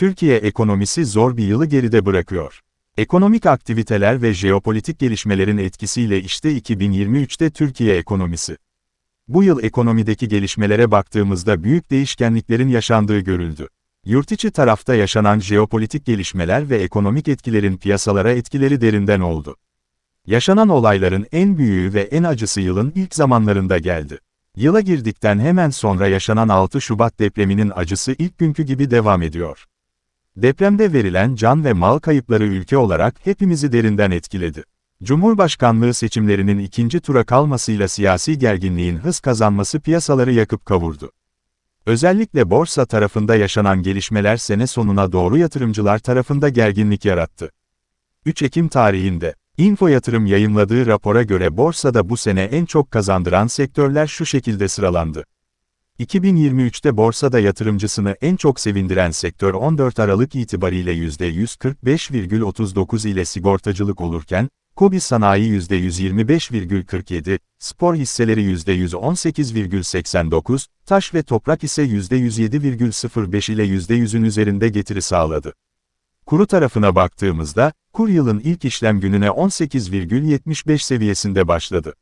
Türkiye ekonomisi zor bir yılı geride bırakıyor. Ekonomik aktiviteler ve jeopolitik gelişmelerin etkisiyle işte 2023'te Türkiye ekonomisi. Bu yıl ekonomideki gelişmelere baktığımızda büyük değişkenliklerin yaşandığı görüldü. Yurtiçi tarafta yaşanan jeopolitik gelişmeler ve ekonomik etkilerin piyasalara etkileri derinden oldu. Yaşanan olayların en büyüğü ve en acısı yılın ilk zamanlarında geldi. Yıla girdikten hemen sonra yaşanan 6 Şubat depreminin acısı ilk günkü gibi devam ediyor. Depremde verilen can ve mal kayıpları ülke olarak hepimizi derinden etkiledi. Cumhurbaşkanlığı seçimlerinin ikinci tura kalmasıyla siyasi gerginliğin hız kazanması piyasaları yakıp kavurdu. Özellikle borsa tarafında yaşanan gelişmeler sene sonuna doğru yatırımcılar tarafında gerginlik yarattı. 3 Ekim tarihinde, Info Yatırım yayımladığı rapora göre borsada bu sene en çok kazandıran sektörler şu şekilde sıralandı. 2023'te borsada yatırımcısını en çok sevindiren sektör 14 Aralık itibariyle %145,39 ile sigortacılık olurken, Kobi Sanayi %125,47, spor hisseleri %118,89, taş ve toprak ise %107,05 ile %100'ün üzerinde getiri sağladı. Kuru tarafına baktığımızda, kur yılın ilk işlem gününe 18,75 seviyesinde başladı.